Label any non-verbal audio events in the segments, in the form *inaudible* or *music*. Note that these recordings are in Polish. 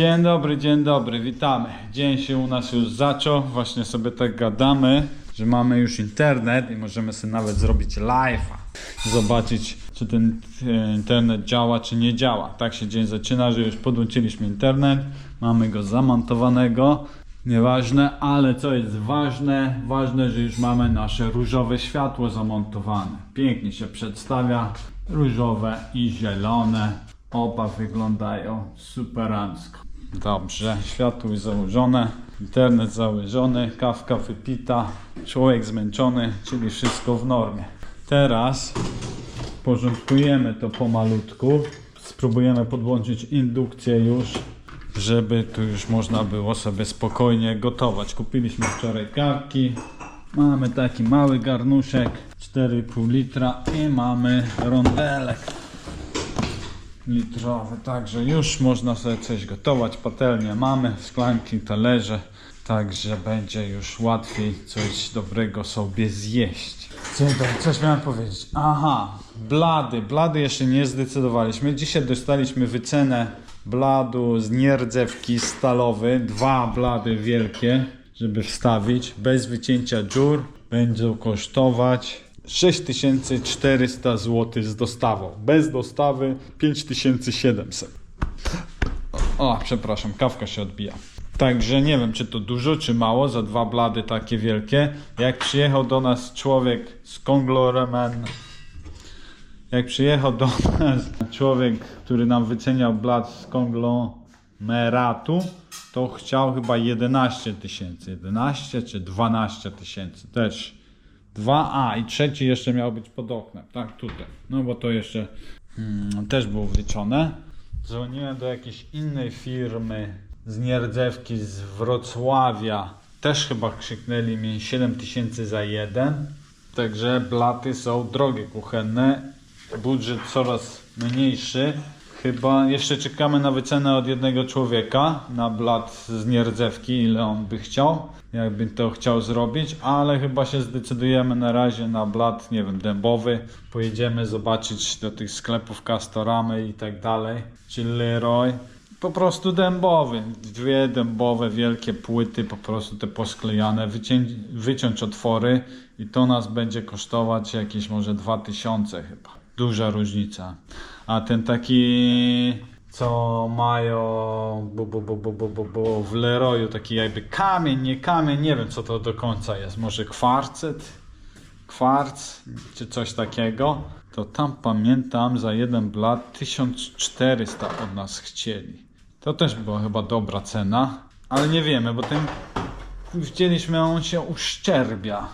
Dzień dobry, dzień dobry, witamy. Dzień się u nas już zaczął, właśnie sobie tak gadamy, że mamy już internet i możemy sobie nawet zrobić live'a. Zobaczyć, czy ten e, internet działa, czy nie działa. Tak się dzień zaczyna, że już podłączyliśmy internet, mamy go zamontowanego. Nieważne, ale co jest ważne? Ważne, że już mamy nasze różowe światło zamontowane. Pięknie się przedstawia, różowe i zielone. Oba wyglądają superancko. Dobrze, światło jest założone, internet założony, kawka wypita, człowiek zmęczony, czyli wszystko w normie. Teraz porządkujemy to pomalutku. Spróbujemy podłączyć indukcję już, żeby tu już można było sobie spokojnie gotować. Kupiliśmy wczoraj karki. Mamy taki mały garnuszek 4,5 litra i mamy rondelek litrowy. Także już można sobie coś gotować. Patelnię mamy, szklanki, talerze. Także będzie już łatwiej coś dobrego sobie zjeść. Coś miałem powiedzieć. Aha, blady. Blady jeszcze nie zdecydowaliśmy. Dzisiaj dostaliśmy wycenę bladu z nierdzewki stalowy. Dwa blady wielkie, żeby wstawić. Bez wycięcia dziur. Będą kosztować 6400 zł z dostawą. Bez dostawy 5700. O, przepraszam, kawka się odbija. Także nie wiem, czy to dużo, czy mało za dwa blady takie wielkie. Jak przyjechał do nas człowiek z konglomeratem, jak przyjechał do nas człowiek, który nam wyceniał blat z konglomeratu, to chciał chyba 11 tysięcy. 11 czy 12 tysięcy też. 2A i trzeci jeszcze miał być pod oknem, tak tutaj. No bo to jeszcze mm, też było wliczone. Dzwoniłem do jakiejś innej firmy z Nierdzewki z Wrocławia. Też chyba krzyknęli mi 7 tysięcy za jeden. Także blaty są drogie kuchenne. Budżet coraz mniejszy. Chyba jeszcze czekamy na wycenę od jednego człowieka na blat z nierdzewki, ile on by chciał, jakby to chciał zrobić, ale chyba się zdecydujemy na razie na blat, nie wiem, dębowy. Pojedziemy zobaczyć do tych sklepów Castoramy i tak dalej, czy Leroy. Po prostu dębowy. Dwie dębowe, wielkie płyty, po prostu te posklejane, wyciąć, otwory i to nas będzie kosztować jakieś może 2000 chyba. Duża różnica. A ten taki, co mają bu, bu, bu, bu, bu, bu, bu, w Leroyu, taki jakby kamień, nie kamień, nie wiem co to do końca jest. Może kwarcet? Kwarc, czy coś takiego. To tam pamiętam za jeden blat 1400 od nas chcieli. To też była chyba dobra cena, ale nie wiemy, bo ten widzieliśmy, on się uszczerbia.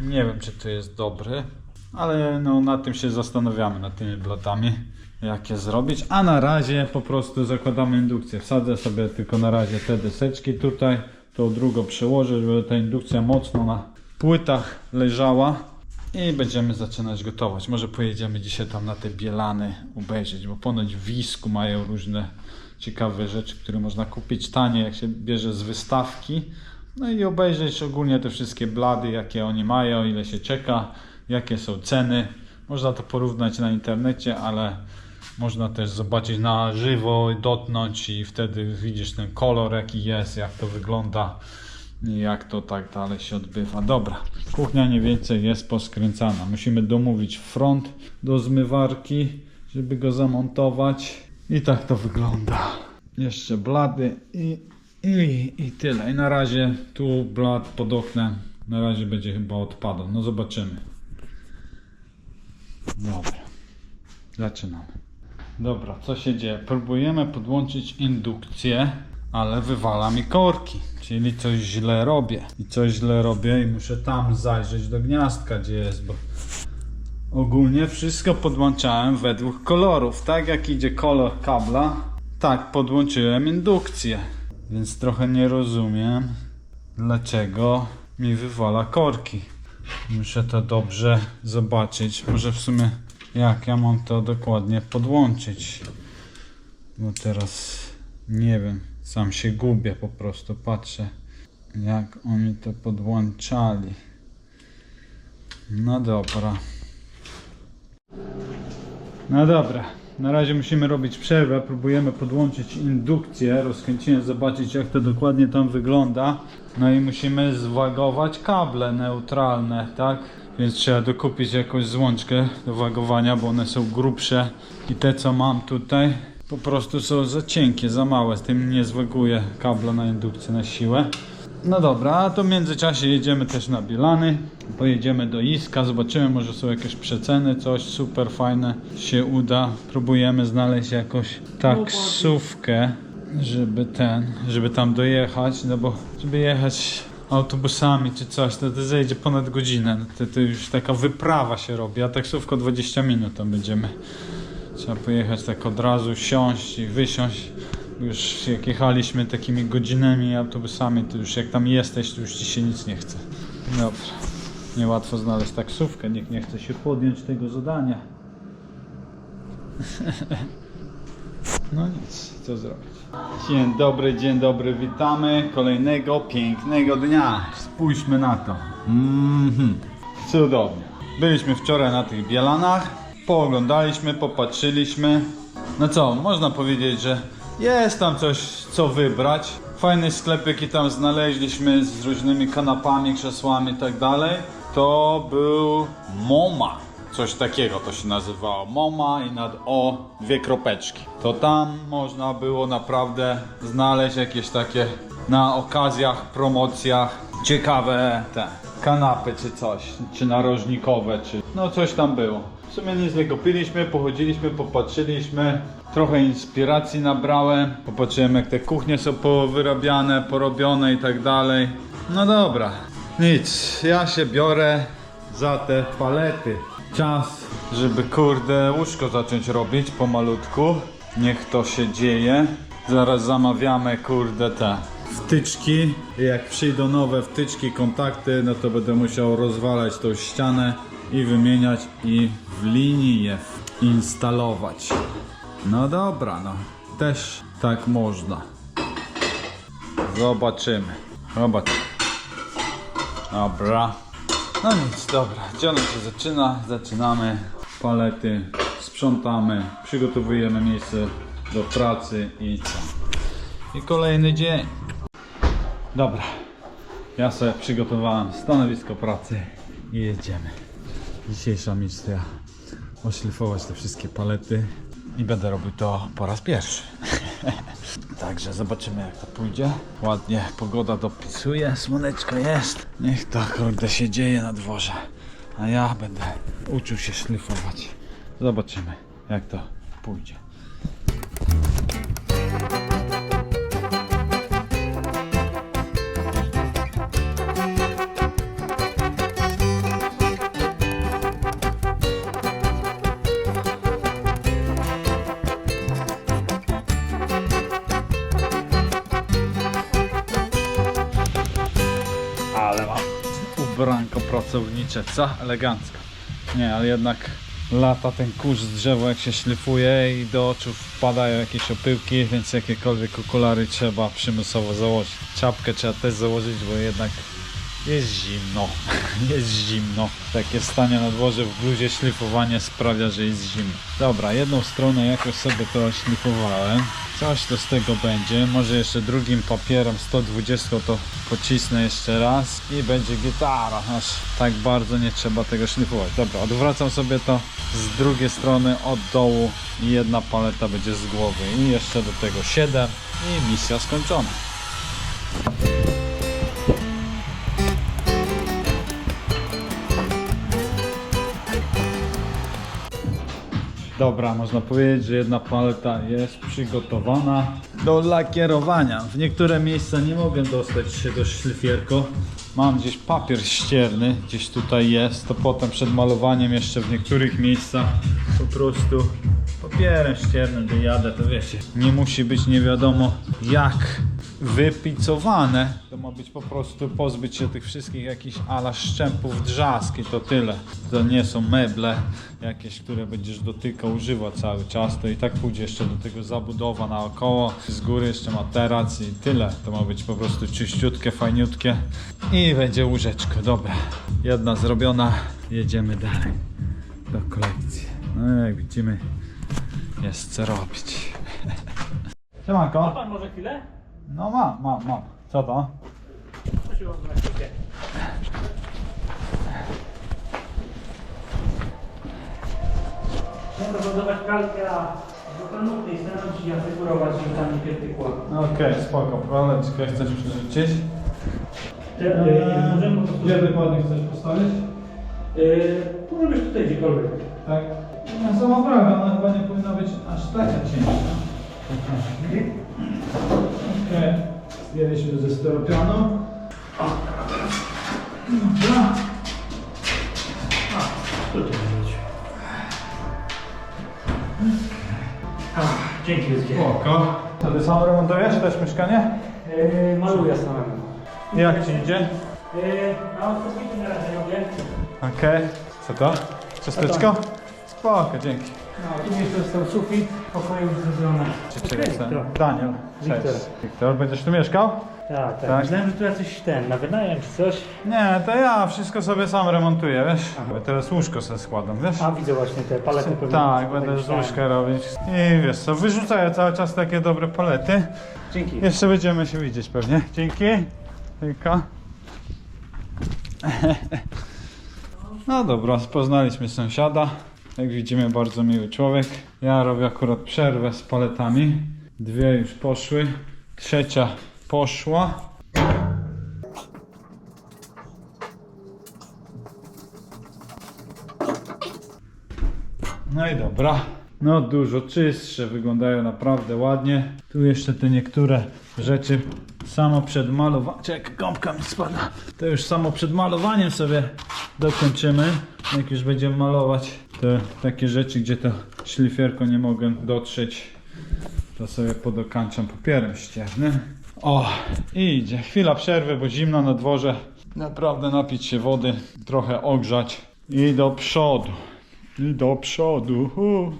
Nie wiem, czy to jest dobry, ale no, nad tym się zastanawiamy, nad tymi blatami, jak je zrobić. A na razie po prostu zakładamy indukcję. Wsadzę sobie tylko na razie te deseczki tutaj, tą drugą przełożę, żeby ta indukcja mocno na płytach leżała i będziemy zaczynać gotować. Może pojedziemy dzisiaj tam na te bielany obejrzeć, bo ponoć w Wisku mają różne ciekawe rzeczy, które można kupić tanie, jak się bierze z wystawki. No i obejrzeć ogólnie te wszystkie blady, jakie oni mają, ile się czeka, jakie są ceny. Można to porównać na internecie, ale można też zobaczyć na żywo, dotknąć i wtedy widzisz ten kolor, jaki jest, jak to wygląda jak to tak dalej się odbywa. Dobra, kuchnia mniej więcej jest poskręcana. Musimy domówić front do zmywarki, żeby go zamontować. I tak to wygląda. Jeszcze blady i, i, i tyle. I na razie tu blad pod oknem. Na razie będzie chyba odpadał. No zobaczymy. Dobra. Zaczynamy. Dobra, co się dzieje? Próbujemy podłączyć indukcję, ale wywala mi korki. Czyli coś źle robię. I coś źle robię i muszę tam zajrzeć do gniazdka, gdzie jest, bo ogólnie wszystko podłączałem według kolorów. Tak jak idzie kolor kabla, tak podłączyłem indukcję. Więc trochę nie rozumiem, dlaczego mi wywala korki. Muszę to dobrze zobaczyć. Może w sumie jak ja mam to dokładnie podłączyć. Bo teraz nie wiem, sam się gubię po prostu, patrzę jak oni to podłączali. No dobra. No dobra, Na razie musimy robić przerwę, próbujemy podłączyć indukcję, rozkręciłem, zobaczyć jak to dokładnie tam wygląda. No i musimy zwagować kable neutralne, tak? Więc trzeba dokupić jakąś złączkę do wagowania, bo one są grubsze i te co mam tutaj po prostu są za cienkie, za małe, z tym nie zwaguję kabla na indukcję na siłę. No dobra, a to w międzyczasie jedziemy też na Bielany, pojedziemy do Iska, zobaczymy, może są jakieś przeceny, coś super fajne się uda. Próbujemy znaleźć jakąś taksówkę, żeby ten, żeby tam dojechać, no bo żeby jechać autobusami czy coś, to, to zejdzie ponad godzinę, to, to już taka wyprawa się robi, a taksówka 20 minut tam będziemy. Trzeba pojechać tak od razu, siąść i wysiąść. Już jak jechaliśmy takimi godzinami autobusami, to już jak tam jesteś, to już ci się nic nie chce. Dobrze. Niełatwo znaleźć taksówkę, nikt nie chce się podjąć tego zadania. *laughs* No nic, co zrobić. Dzień dobry, dzień dobry, witamy kolejnego pięknego dnia. Spójrzmy na to. Mhm. Cudownie. Byliśmy wczoraj na tych Bielanach, pooglądaliśmy, popatrzyliśmy. No co, można powiedzieć, że jest tam coś co wybrać. Fajny sklepik i tam znaleźliśmy z różnymi kanapami, krzesłami i tak dalej. To był MoMA. Coś takiego to się nazywało. MoMA i nad O dwie kropeczki. To tam można było naprawdę znaleźć jakieś takie na okazjach, promocjach ciekawe te kanapy czy coś, czy narożnikowe, czy no coś tam było. W sumie nic nie kupiliśmy, pochodziliśmy, popatrzyliśmy, trochę inspiracji nabrałem, popatrzyłem jak te kuchnie są powyrabiane, porobione i tak dalej. No dobra, nic, ja się biorę za te palety. Czas, żeby kurde łóżko zacząć robić pomalutku. Niech to się dzieje. Zaraz zamawiamy kurde te wtyczki. Jak przyjdą nowe wtyczki, kontakty, no to będę musiał rozwalać tą ścianę i wymieniać i w linii je instalować. No dobra, no też tak można. Zobaczymy. Zobacz. Dobra. No nic, dobra. Dzionek się zaczyna. Zaczynamy. Palety. Sprzątamy. Przygotowujemy miejsce do pracy i co. I kolejny dzień. Dobra. Ja sobie przygotowałem stanowisko pracy i jedziemy. Dzisiejsza misja oszlifować te wszystkie palety i będę robił to po raz pierwszy. *laughs* Także zobaczymy jak to pójdzie. Ładnie pogoda dopisuje, słoneczko jest. Niech to kurde się dzieje na dworze. A ja będę uczył się szlifować. Zobaczymy jak to pójdzie. Pracownicze, co? Elegancko. Nie, ale jednak lata ten kurz z drzewa jak się szlifuje i do oczu wpadają jakieś opyłki, więc jakiekolwiek okulary trzeba przymusowo założyć. Czapkę trzeba też założyć, bo jednak jest zimno. *laughs* Jest zimno. Takie stanie na dworze w bluzie szlifowanie sprawia, że jest zimno. Dobra, jedną stronę jakoś sobie to szlifowałem. Coś to z tego będzie. Może jeszcze drugim papierem 120 to pocisnę jeszcze raz i będzie gitara. Aż tak bardzo nie trzeba tego szlifować. Dobra, odwracam sobie to z drugiej strony od dołu i jedna paleta będzie z głowy. I jeszcze do tego 7 i misja skończona. Dobra, można powiedzieć, że jedna paleta jest przygotowana do lakierowania. W niektóre miejsca nie mogę dostać się do szlifierko. Mam gdzieś papier ścierny, gdzieś tutaj jest, to potem przed malowaniem jeszcze w niektórych miejscach po prostu papierem ściernym dojadę, to wiecie, nie musi być nie wiadomo jak wypicowane. Ma być po prostu pozbyć się tych wszystkich jakichś ala szczępów, drzask i to tyle. To nie są meble jakieś, które będziesz dotykał, używał cały czas. To i tak pójdzie jeszcze do tego zabudowa naokoło. Z góry jeszcze materac i tyle. To ma być po prostu czyściutkie, fajniutkie. I będzie łóżeczko. Dobra. Jedna zrobiona. Jedziemy dalej do kolekcji. No jak widzimy jest co robić. *laughs* Siemanko. Pan może chwilę? No mam, mam, mam. Co to? Chciałem rozładować pralkę, a do planówki stanąć i asykurować, żeby tam nie pierdykła. Okej, spoko. Praleczkę chcesz przerzucić? E, możemy po prostu... Gdzie dokładnie chcesz postawić? E, może być tutaj gdziekolwiek. Tak. No sama praga, ona chyba nie powinna być aż taka ciężka. Okej. Zdjęliśmy ze steropianu. Dobra. Tutaj może być. A, dzięki wielkie. Spoko. A ty sam remontujesz też mieszkanie? E, maluję samemu. Jak ci idzie? E, a odpowiedzi na razie robię. Okej. Co to? Ciasteczko? Spoko, dzięki. No, tu jeszcze został sufit, pokoje już zrobione. Czekaj, Okej. Daniel. Cześć. Wiktor. Wiktor, będziesz tu mieszkał? Tak, tak. Tak? Myślałem, że tu jacyś ten, na wynajem czy coś. Nie, to ja wszystko sobie sam remontuję, wiesz? Teraz łóżko sobie składam, wiesz? A widzę właśnie te palety pewnie. Tak, będę z myślałem. łóżka robić. I wiesz co, wyrzucaję cały czas takie dobre palety. Dzięki. Jeszcze będziemy się widzieć pewnie. Dzięki. Tylko. *laughs* No dobra, poznaliśmy sąsiada. Jak widzimy, bardzo miły człowiek. Ja robię akurat przerwę z paletami. Dwie już poszły. Trzecia poszła. No i dobra. No dużo czystsze, wyglądają naprawdę ładnie. Tu jeszcze te niektóre rzeczy samo przed malowaniem. Czekaj, gąbka mi spada. To już samo przed malowaniem sobie dokończymy. Jak już będziemy malować te takie rzeczy, gdzie to szlifierką nie mogę dotrzeć, to sobie podokańczam papierem ściernym. O, idzie. Chwila przerwy, bo zimno na dworze. Naprawdę napić się wody, trochę ogrzać i do przodu. I do przodu. hu.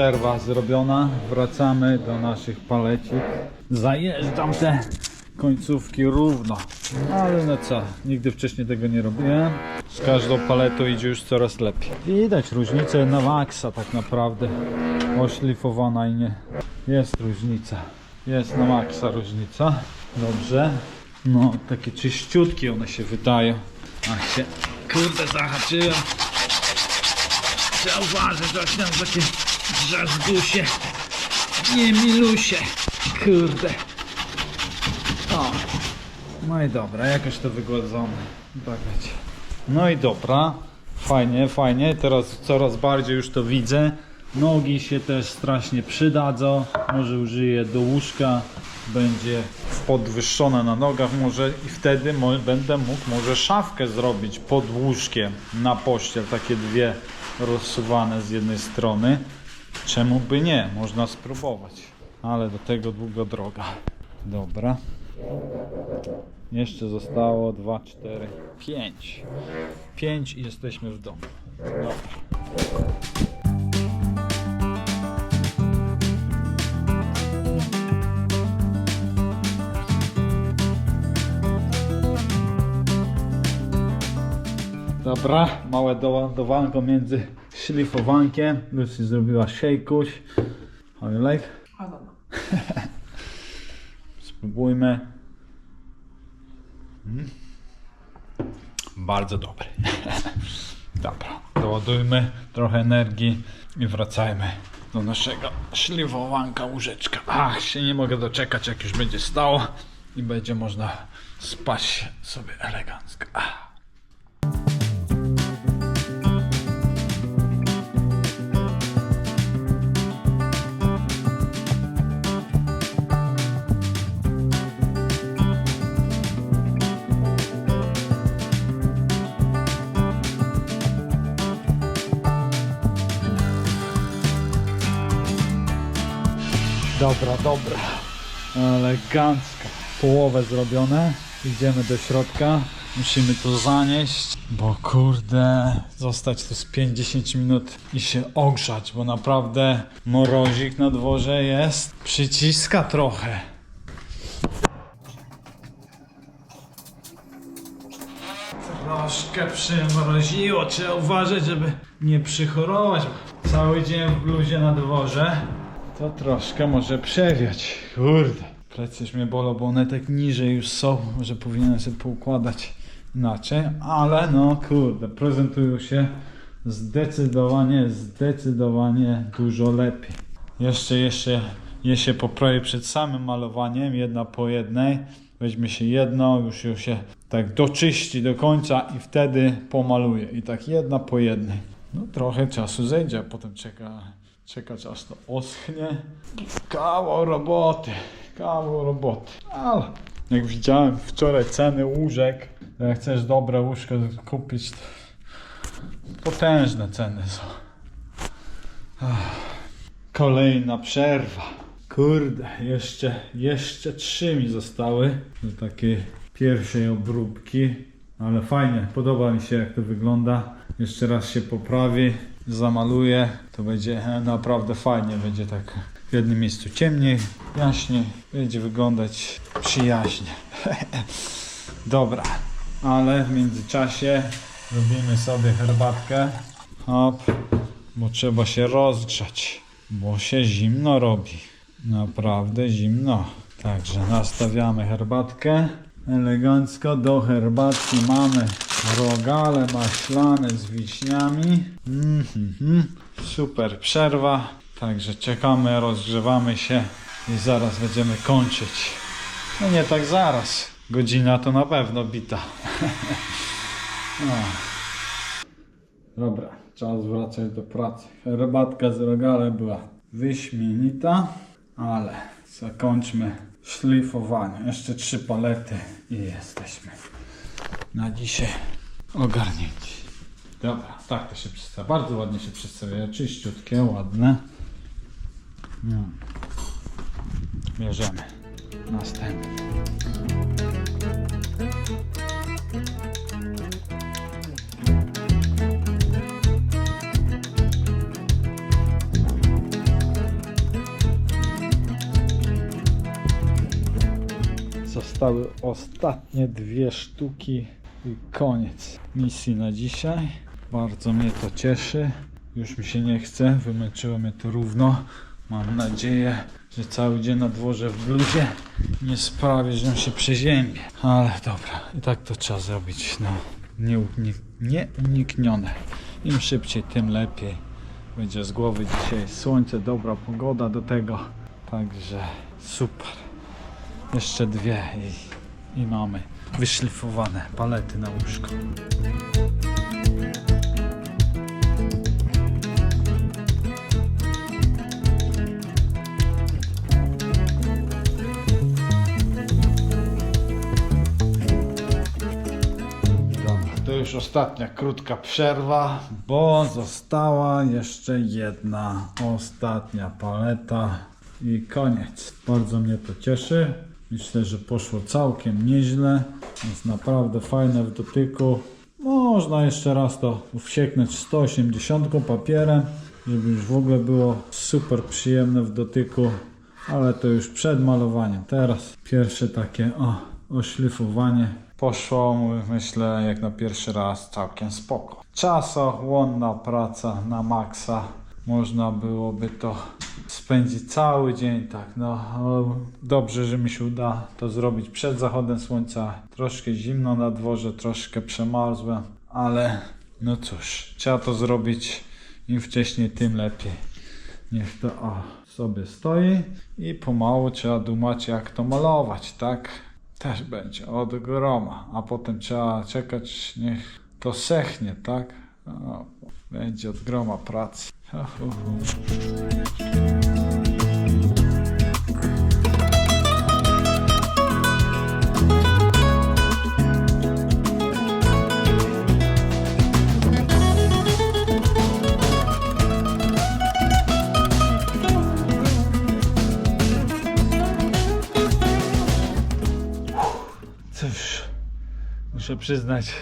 Przerwa zrobiona. Wracamy do naszych palecik. Zajeżdżam te końcówki równo. Ale no co, nigdy wcześniej tego nie robiłem. Z każdą paletą idzie już coraz lepiej. Widać różnicę na maksa tak naprawdę. Oszlifowana i nie. Jest różnica. Jest na maksa różnica. Dobrze. No, takie czyściutkie one się wydają. A się, kurde, zahaczyłem. Trzeba uważać, tam takie drzazgusie, nie milusie, kurde. O, no i dobra, jakoś to wygładzone. No i dobra, fajnie, fajnie, teraz coraz bardziej już to widzę. Nogi się też strasznie przydadzą, może użyję do łóżka, będzie podwyższona na nogach. Może i wtedy będę mógł może szafkę zrobić pod łóżkiem na pościel, takie dwie rozsuwane z jednej strony. Czemu by nie? Można spróbować. Ale do tego długa droga. Dobra. Jeszcze zostało 2, 4, 5. 5 i jesteśmy w domu. Dobra. Dobra, małe doładowanko między szlifowankiem. Lucy zrobiła szejkuś. How you like? *laughs* Spróbujmy. Mm. Bardzo dobry. *laughs* Dobra, doładujmy trochę energii i wracajmy do naszego szlifowanka łóżeczka. Ach, się nie mogę doczekać jak już będzie stało i będzie można spać sobie elegancko. Ach. Dobra, dobra. Elegancko. Połowę zrobione. Idziemy do środka. Musimy to zanieść, bo kurde, zostać tu z 5-10 minut i się ogrzać, bo naprawdę morozik na dworze jest. Przyciska trochę. Troszkę przymroziło, trzeba uważać, żeby nie przychorować. Cały dzień w bluzie na dworze, to troszkę może przewiać. Kurde, plecy mnie bolą, bo one tak niżej już są, może powinienem sobie poukładać inaczej, ale no kurde, prezentują się zdecydowanie, zdecydowanie dużo lepiej. Jeszcze, jeszcze je się poprawi przed samym malowaniem, jedna po jednej. Weźmie się jedno, już ją się tak doczyści do końca i wtedy pomaluje. I tak jedna po jednej. No trochę czasu zejdzie, a potem czeka, czekać aż to oschnie. Kawał roboty, kawał roboty. Ale jak widziałem wczoraj ceny łóżek, jak chcesz dobre łóżko kupić, to potężne ceny są. Kolejna przerwa. Kurde, jeszcze, jeszcze trzy mi zostały do takiej pierwszej obróbki. Ale fajnie, podoba mi się jak to wygląda. Jeszcze raz się poprawi, zamaluję. To będzie e, naprawdę fajnie. Będzie tak w jednym miejscu ciemniej, jaśniej. Będzie wyglądać przyjaźnie. *laughs* Dobra, ale w międzyczasie robimy sobie herbatkę. Hop, bo trzeba się rozgrzać, bo się zimno robi. Naprawdę zimno. Także nastawiamy herbatkę. Elegancko do herbatki mamy rogale maślane z wiśniami. Mhm. Super przerwa. Także czekamy, rozgrzewamy się i zaraz będziemy kończyć. No nie tak zaraz. Godzina to na pewno bita. *laughs* Dobra, czas wracać do pracy. Herbatka z rogale była wyśmienita, ale zakończmy szlifowanie. Jeszcze trzy palety i jesteśmy na dzisiaj ogarnięci. Dobra, tak to się przedstawia. Bardzo ładnie się przedstawia. Czyściutkie, ładne. No. Bierzemy następny. Zostały ostatnie dwie sztuki i koniec misji na dzisiaj. Bardzo mnie to cieszy. Już mi się nie chce, wymęczyło mnie to równo. Mam nadzieję, że cały dzień na dworze w bluzie nie sprawi, że się przeziębię. Ale dobra, i tak to trzeba zrobić. No, nieunik- nieuniknione. Im szybciej, tym lepiej. Będzie z głowy dzisiaj słońce, dobra pogoda do tego. Także super. Jeszcze dwie i, i mamy wyszlifowane palety na łóżko. To już ostatnia krótka przerwa, bo została jeszcze jedna ostatnia paleta i koniec. Bardzo mnie to cieszy. Myślę, że poszło całkiem nieźle. Jest naprawdę fajne w dotyku. Można jeszcze raz to wsieknąć 180 papierem, żeby już w ogóle było super przyjemne w dotyku. Ale to już przed malowaniem. Teraz pierwsze takie o, oszlifowanie. Poszło, myślę, jak na pierwszy raz całkiem spoko. Czasochłonna praca na maksa. Można byłoby to spędzić cały dzień tak, no dobrze, że mi się uda to zrobić przed zachodem słońca. Troszkę zimno na dworze, troszkę przemarzłem, ale no cóż, trzeba to zrobić im wcześniej, tym lepiej. Niech to o, sobie stoi i pomału trzeba dumać jak to malować, tak? Też będzie od groma, a potem trzeba czekać, niech to sechnie, tak? O, będzie od groma pracy. Cóż, muszę przyznać,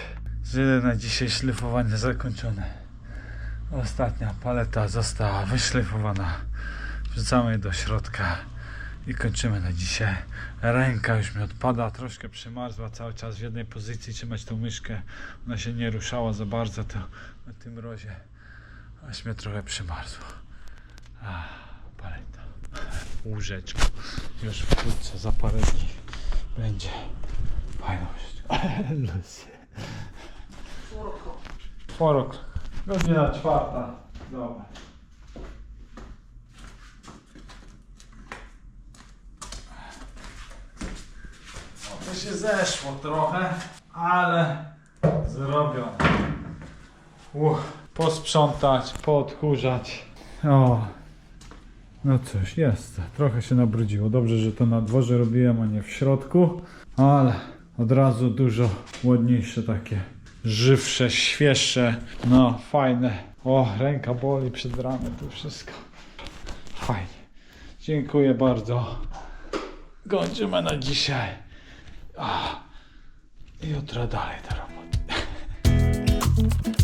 że na dzisiaj szlifowanie zakończone. Ostatnia paleta została wyszlifowana. Wrzucamy do środka i kończymy na dzisiaj. Ręka już mi odpada, troszkę przymarzła cały czas w jednej pozycji trzymać tą myszkę. Ona się nie ruszała za bardzo, to na tym mrozie aż mnie trochę przymarzło. A, paleta. Łóżeczko. Już wkrótce, za parę dni będzie fajna łóżeczka. *laughs* Czworok. Godzina czwarta. Dobra. No to się zeszło trochę, ale zrobią. Uch, posprzątać, poodkurzać. O, no cóż, jest. Trochę się nabrudziło. Dobrze, że to na dworze robiłem, a nie w środku, ale od razu dużo ładniejsze takie, żywsze, świeższe, no fajne. O, ręka boli przed ranem, to wszystko. Fajnie. Dziękuję bardzo. Kończymy na dzisiaj. O, jutro dalej do roboty. *laughs*